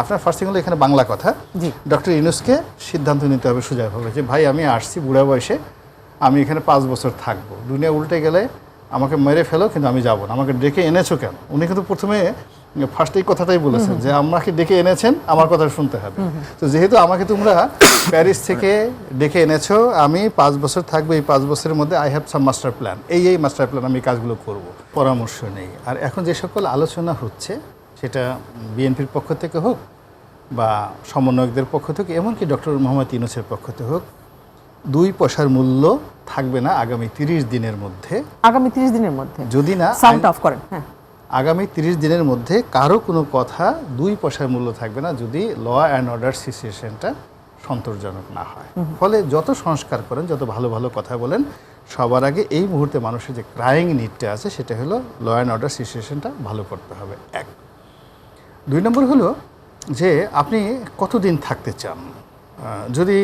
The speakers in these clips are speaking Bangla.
আপনার ফার্স্ট থিং হলো এখানে বাংলা কথা। জি। ডক্টর ইউনুসকে সিদ্ধান্ত নিতে হবে সোজাভাবে যে ভাই আমি আসছি বুড়া বয়সে আমি এখানে পাঁচ বছর থাকব। দুনিয়া উল্টে গেলে আমাকে মেরে ফেলো কিন্তু আমি যাব না। আমাকে ডেকে এনেছো কেন? উনি কিন্তু প্রথমে ফার্স্ট এই কথাটাই বলেছেন যে আমাকে ডেকে এনেছেন আমার কথা শুনতে হবে। তো যেহেতু আমাকে তোমরা প্যারিস থেকে ডেকে এনেছো আমি পাঁচ বছর থাকব এই পাঁচ বছরের মধ্যে I have some master plan এই এই মাস্টার প্ল্যান আমি কাজগুলো করব। পরামর্শ নেই। আর এখন যে সকল আলোচনা হচ্ছে সেটা বিএনপির পক্ষ থেকে হোক বা সমন্বয়কদের পক্ষ থেকে এমনকি ডক্টর মোহাম্মদ ইউনুসের পক্ষ থেকে হোক দুই পয়সার মূল্য থাকবে না আগামী তিরিশ দিনের মধ্যে। আগামী তিরিশ দিনের মধ্যে। যদি না সাউন্ড অফ করেন হ্যাঁ। আগামী তিরিশ দিনের মধ্যে কারও কোনো কথা দুই পয়সার মূল্য থাকবে না যদি ল অ্যান্ড অর্ডার সিচুয়েশনটা সন্তোষজনক না হয়। ফলে যত সংস্কার করেন যত ভালো ভালো কথা বলেন সবার আগে এই মুহূর্তে মানুষের যে ক্রাইং নিডটা আছে সেটা হলো ল অ্যান্ড অর্ডার সিচুয়েশনটা ভালো করতে হবে এক। দুই নম্বর হলো যে আপনি কতদিন থাকতে চান? যদি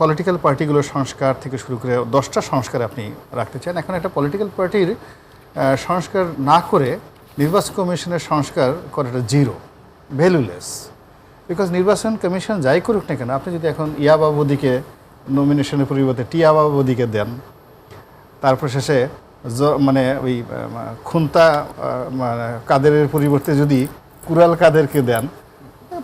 পলিটিক্যাল পার্টিগুলোর সংস্কার থেকে শুরু করে দশটা সংস্কার আপনি রাখতে চান, এখন একটা পলিটিক্যাল পার্টির সংস্কার না করে নির্বাচন কমিশনের সংস্কার করাটা জিরো ভ্যালুলেস বিকজ নির্বাচন কমিশন যাই করুক না কেন, আপনি যদি এখন ইয়াবাবদিকে নমিনেশনের পরিবর্তে টিয়াবাবদিকে দেন, তারপর শেষে মানে ওই খুন্তা কাদেরের পরিবর্তে যদি কুরাল কাদেরকে দেন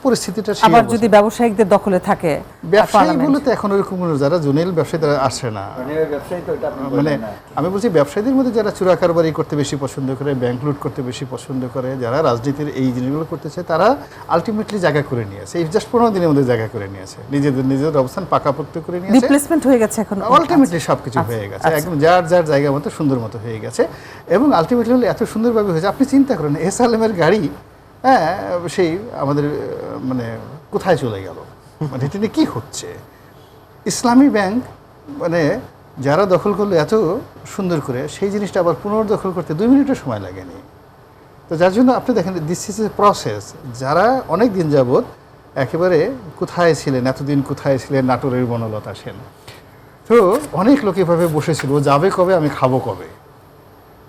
পরিস্থিতিটা আবার যদি ব্যবসায়িকদের দখলে থাকে ব্যবসায়ীগুলোতে এখন ওরকম কোনো যারা জুনেল ব্যবসায়ী তারা আসে না। ব্যবসায়ী তো এটা আপনি মানে আমি বলছি ব্যবসায়ীদের মধ্যে যারা চোরা কারবারি করতে বেশি পছন্দ করে ব্যাংক লুট করতে বেশি পছন্দ করে যারা রাজনীতির এই জিনিসগুলো করতে চায় তারা আলটিমেটলি জায়গা করে নিয়েছে। এই জাস্ট পনেরো দিনের মধ্যে জায়গা করে নিয়েছে। নিজেদের নিজেদের অবস্থান পাকাপোক্ত করে নিয়েছে। রিপ্লেসমেন্ট হয়ে গেছে এখন আলটিমেটলি সব কিছু হয়ে গেছে। একদম যার যার জায়গা মতো সুন্দর মতো হয়ে গেছে। এবং আলটিমেটলি হলে এত সুন্দরভাবে হয়েছে। আপনি চিন্তা করেন এস আলমের গাড়ি হ্যাঁ সেই আমাদের মানে কোথায় চলে গেল? মানে এটা নিয়ে কী হচ্ছে? ইসলামী ব্যাংক মানে যারা দখল করল এত সুন্দর করে, সেই জিনিসটা আবার পুনর্দখল করতে দুই মিনিটের সময় লাগেনি। তো যার জন্য আপনি দেখেন দিস ইজ এ প্রসেস যারা অনেক দিন যাবৎ একেবারে কোথায় ছিলেন, এতদিন কোথায় ছিলেন, নাটোরের বনলতা সেন। তো অনেক লোক এভাবে বসেছিল ও যাবে কবে? আমি খাব কবে?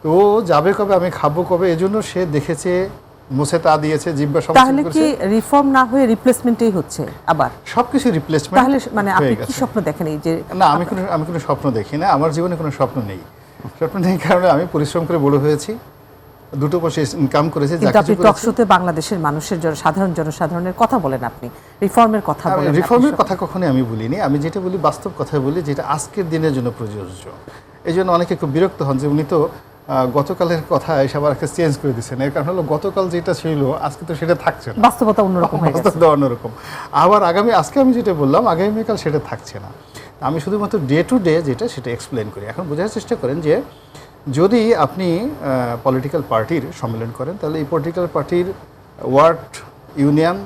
তো ও, যাবে কবে? আমি খাব কবে? এজন্য সে দেখেছে মুছে তা দিয়েছে জিব্বা সব তাহলে কি রিফর্ম না হয়ে রিপ্লেসমেন্টই হচ্ছে আবার? সবকিছু রিপ্লেসমেন্ট তাহলে মানে আপনি কি স্বপ্ন দেখেন এই যে না আমি কোনো আমি কোনো স্বপ্ন দেখি না আমার জীবনে কোনো স্বপ্ন নেই। স্বপ্ন নেই কারণে আমি পরিশ্রম করে বড় হয়েছি দুটো পয়সা ইনকাম করেছি কিন্তু আপনি বাংলাদেশের মানুষের জন্য সাধারণ জনসাধারণের কথা বলেন আপনি। রিফর্মের কথা বলেন রিফর্মের কথা কখনোই আমি বলিনি আমি যেটা বলি বাস্তব কথা বলি যেটা আজকের দিনের জন্য প্রযোজ্য। এই জন্য অনেকে খুব বিরক্ত হন যে উনি তো গতকালের কথা এসে আবার একটা চেঞ্জ করে দিচ্ছেন এর কারণ হলো গতকাল যেটা ছিল আজকে তো সেটা থাকছে না। বাস্তবতা অন্যরকম বাস্তবতা অন্যরকম। আবার আগামী আজকে আমি যেটা বললাম আগামীকাল সেটা থাকছে না। আমি শুধুমাত্র ডে টু ডে যেটা সেটা এক্সপ্লেন করি। এখন বোঝার চেষ্টা করেন যে যদি আপনি পলিটিক্যাল পার্টির সম্মেলন করেন তাহলে এই পলিটিক্যাল পার্টির ওয়ার্ড ইউনিয়ন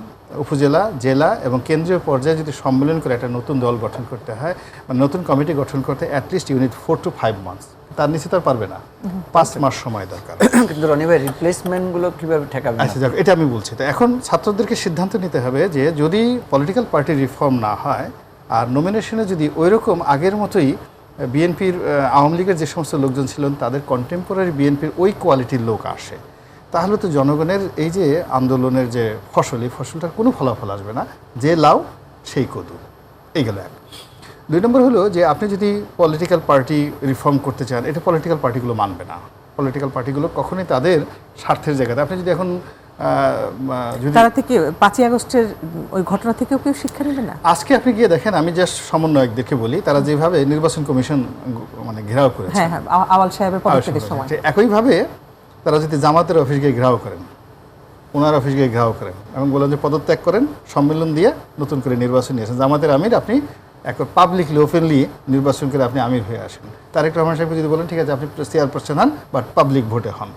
উপজেলা জেলা এবং কেন্দ্রীয় পর্যায়ে যদি সম্মেলন করে একটা নতুন দল গঠন করতে হয় বা নতুন কমিটি গঠন করতে at least unit four to five months তার নিচে তো আর পারবে না। পাঁচ মাস সময় দরকার। কিন্তু রনি ভাই রিপ্লেসমেন্টগুলো কীভাবে ঠেকাবেন? আচ্ছা যাক এটা আমি বলছি। তো এখন ছাত্রদেরকে সিদ্ধান্ত নিতে হবে যে যদি পলিটিক্যাল পার্টি রিফর্ম না হয় আর নমিনেশনে যদি ওইরকম আগের মতোই বিএনপির আওয়ামী লীগের যে সমস্ত লোকজন ছিলেন তাদের কন্টেম্পোরারি বিএনপির ওই কোয়ালিটির লোক আসে তাহলে তো জনগণের এই যে আন্দোলনের যে ফসল এই ফসলটার কোনো ফলাফল আসবে না। যে লাউ সেই কদু। এই গেল এক। দুই নম্বর হলো যে আপনি যদি পলিটিক্যাল পার্টি রিফর্ম করতে চান এটা পলিটিক্যাল পার্টিগুলো মানবে না। পলিটিক্যাল পার্টিগুলো কখনোই তাদের স্বার্থের জায়গাতে। আপনি যদি এখন তারা থেকে পাঁচই আগস্টের ওই ঘটনা থেকেও কেউ শিক্ষা নেবে না? আজকে আপনি গিয়ে দেখেন আমি জাস্ট সমন্বয়কদেরকে বলি তারা যেভাবে নির্বাচন কমিশন মানে ঘেরাও করেছে। হ্যাঁ হ্যাঁ আওয়াল সাহেবের পদত্যাগের সময়। একইভাবে তারা যদি জামাতের অফিস গিয়ে ঘেরাও করেন ওনার অফিস গিয়ে ঘেরাও করেন এবং বলেন যে পদত্যাগ করেন সম্মেলন দিয়ে নতুন করে নির্বাচন নিয়েছেন। জামাতের আমির আপনি এক পাবলিকলি ওপেনলি নির্বাচন করে আপনি আমির হয়ে আসেন। তারেক রহমান সাহেবকে যদি বলেন, ঠিক আছে, আপনি চেয়ার পারসন হন বাট পাবলিক ভোটে হন।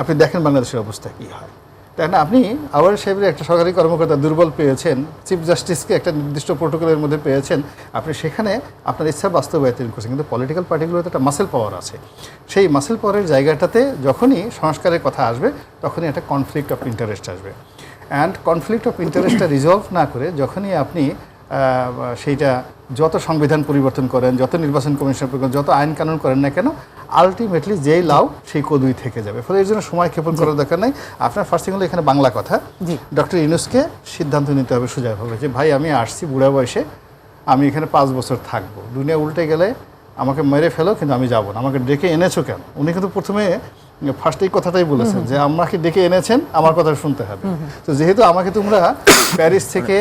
আপনি দেখেন বাংলাদেশের অবস্থা কী হয়। তাই না আপনি আওয়ার সাহেবের একটা সরকারি কর্মকর্তা দুর্বল পেয়েছেন চিফ জাস্টিসকে একটা নির্দিষ্ট প্রোটোকলের মধ্যে পেয়েছেন। আপনি সেখানে আপনার ইচ্ছা বাস্তবায়িত করছেন, কিন্তু পলিটিক্যাল পার্টিগুলোতে একটা মাসেল পাওয়ার আছে। সেই মাসেল পাওয়ারের জায়গাটাতে যখনই সংস্কারের কথা আসবে, তখনই একটা কনফ্লিক্ট অফ ইন্টারেস্ট আসবে। অ্যান্ড কনফ্লিক্ট অফ ইন্টারেস্টটা রিজলভ না করে যখনই আপনি সেইটা যত সংবিধান পরিবর্তন করেন যত নির্বাচন কমিশন যত আইন কানুন করেন না কেন আলটিমেটলি যেই লাউ সেই কদুই থেকে যাবে। ফলে এর জন্য সময় ক্ষেপণ করার দরকার নেই। আপনার ফার্স্টিং হলো এখানে বাংলা কথা। জি। ডক্টর ইনুসকে সিদ্ধান্ত নিতে হবে সোজাভাবে যে ভাই আমি আসছি বুড়া বয়সে আমি এখানে পাঁচ বছর থাকব। দুনিয়া উল্টে গেলে আমাকে মেরে ফেলো কিন্তু আমি যাব না। আমাকে ডেকে এনেছো কেন? উনি কিন্তু প্রথমে ফার্স্ট এই কথাটাই বলেছেন যে আমাকে ডেকে এনেছেন? আমার কথা শুনতে হবে। তো যেহেতু আমাকে তোমরা প্যারিস থেকে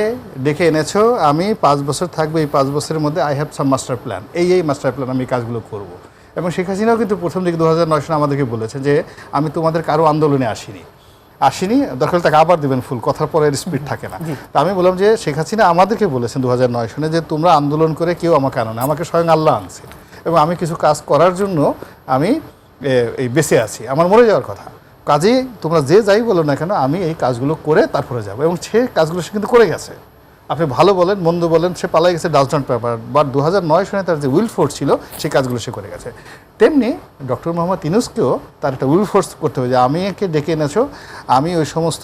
ডেকে এনেছো আমি পাঁচ বছর থাকব এই পাঁচ বছরের মধ্যে I have some master plan এই এই মাস্টার প্ল্যান আমি কাজগুলো করব। এবং শেখ হাসিনাও কিন্তু প্রথম দিকে দু হাজার নয় সালে আমাদেরকে বলেছে যে আমি তোমাদের কারও আন্দোলনে আসিনি। আসিনি দরকার তাকে আবার দিবেন ফুল কথার পরে স্পিড থাকে না। তা আমি বললাম যে শেখ হাসিনা আমাদেরকে বলেছেন দু হাজার নয় সনে যে তোমরা আন্দোলন করে কেউ আমাকে আনো না আমাকে স্বয়ং আল্লাহ আনছে এবং আমি কিছু কাজ করার জন্য আমি এই বেঁচে আছি, আমার মরে যাওয়ার কথা। কাজেই তোমরা যে যাই বলো না কেন, আমি এই কাজগুলো করে তারপরে যাব। এবং সে কাজগুলো সে কিন্তু করে গেছে। আপনি ভালো বলেন, মন্দ বলেন, সে পালাই গেছে ডাজ পেপার বাট দু নয় সনে তার যে উইল ফোর্স ছিল সেই কাজগুলো সে করে গেছে। তেমনি ডক্টর মোহাম্মদ ইনুসকেও তার একটা উইল ফোর্স করতে হবে যে আমি একে ডেকে এনেছো, আমি ওই সমস্ত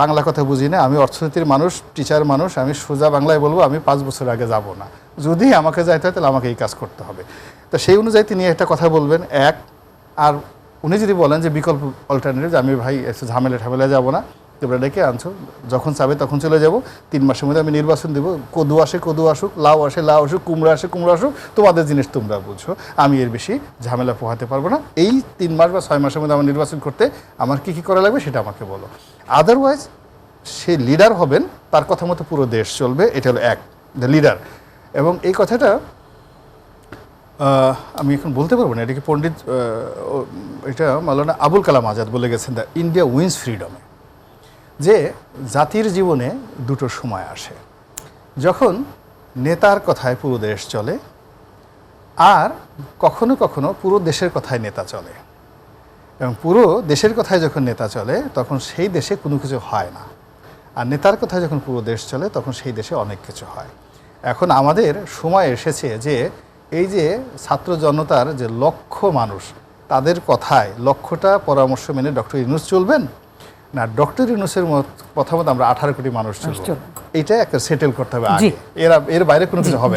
বাংলা কথা বুঝি না, আমি অর্থনীতির মানুষ টিচার মানুষ, আমি সোজা বাংলায় বলব, আমি পাঁচ বছর আগে যাব না। যদি আমাকে যাইতে হয়, তাহলে আমাকে এই কাজ করতে হবে। তো সেই অনুযায়ী তিনি একটা কথা বলবেন, এক আর উনি যদি বলেন যে বিকল্প অল্টারনেটিভ আমি ভাই একটু ঝামেলা ঠামেলা যাব না, তোমরা ডেকে আনছো, যখন চাবে তখন চলে যাব, তিন মাসের মধ্যে আমি নির্বাচন দেবো, কদু আসে, কদু আসুক, লাউ আসে, লাউ আসুক, কুমড়ো আসে, কুমড়ো আসুক, তোমাদের জিনিস তোমরা বুঝো। আমি এর বেশি ঝামেলা পোহাতে পারব না। এই তিন মাস বা ছয় মাসের মধ্যে আমার নির্বাচন করতে আমার কি কি করা লাগবে সেটা আমাকে বলো। আদারওয়াইজ সে লিডার হবেন, তার কথা মতো পুরো দেশ চলবে, এটা হলো এক দ্য লিডার এবং এই কথাটা আমি এখন বলতে পারব না এটা কি পণ্ডিত এটা মালানা আবুল কালাম আজাদ বলে গেছেন দ্য ইন্ডিয়া উইন্স ফ্রিডমে, যে জাতির জীবনে দুটো সময় আসে। যখন নেতার কথায় পুরো দেশ চলে, আর কখনো কখনো পুরো দেশের কথায় নেতা চলে। এবং পুরো দেশের কথায় যখন নেতা চলে, তখন সেই দেশে কোনো কিছু হয় না। আর নেতার কথায় যখন পুরো দেশ চলে, তখন সেই দেশে অনেক কিছু হয়। এখন আমাদের সময় এসেছে যে এই যে ছাত্র জনতার যে লক্ষ্য মানুষ তাদের কথায় লক্ষ্যটা পরামর্শ মেনে ডক্টর ইউনুস চলবেন না ডক্টর ইউনুসের মত কথা মতো আমরা আঠারো কোটি মানুষ চলব। এটা একটা সেটেল করতে হবে। এর এর বাইরে কোনো কিছু হবে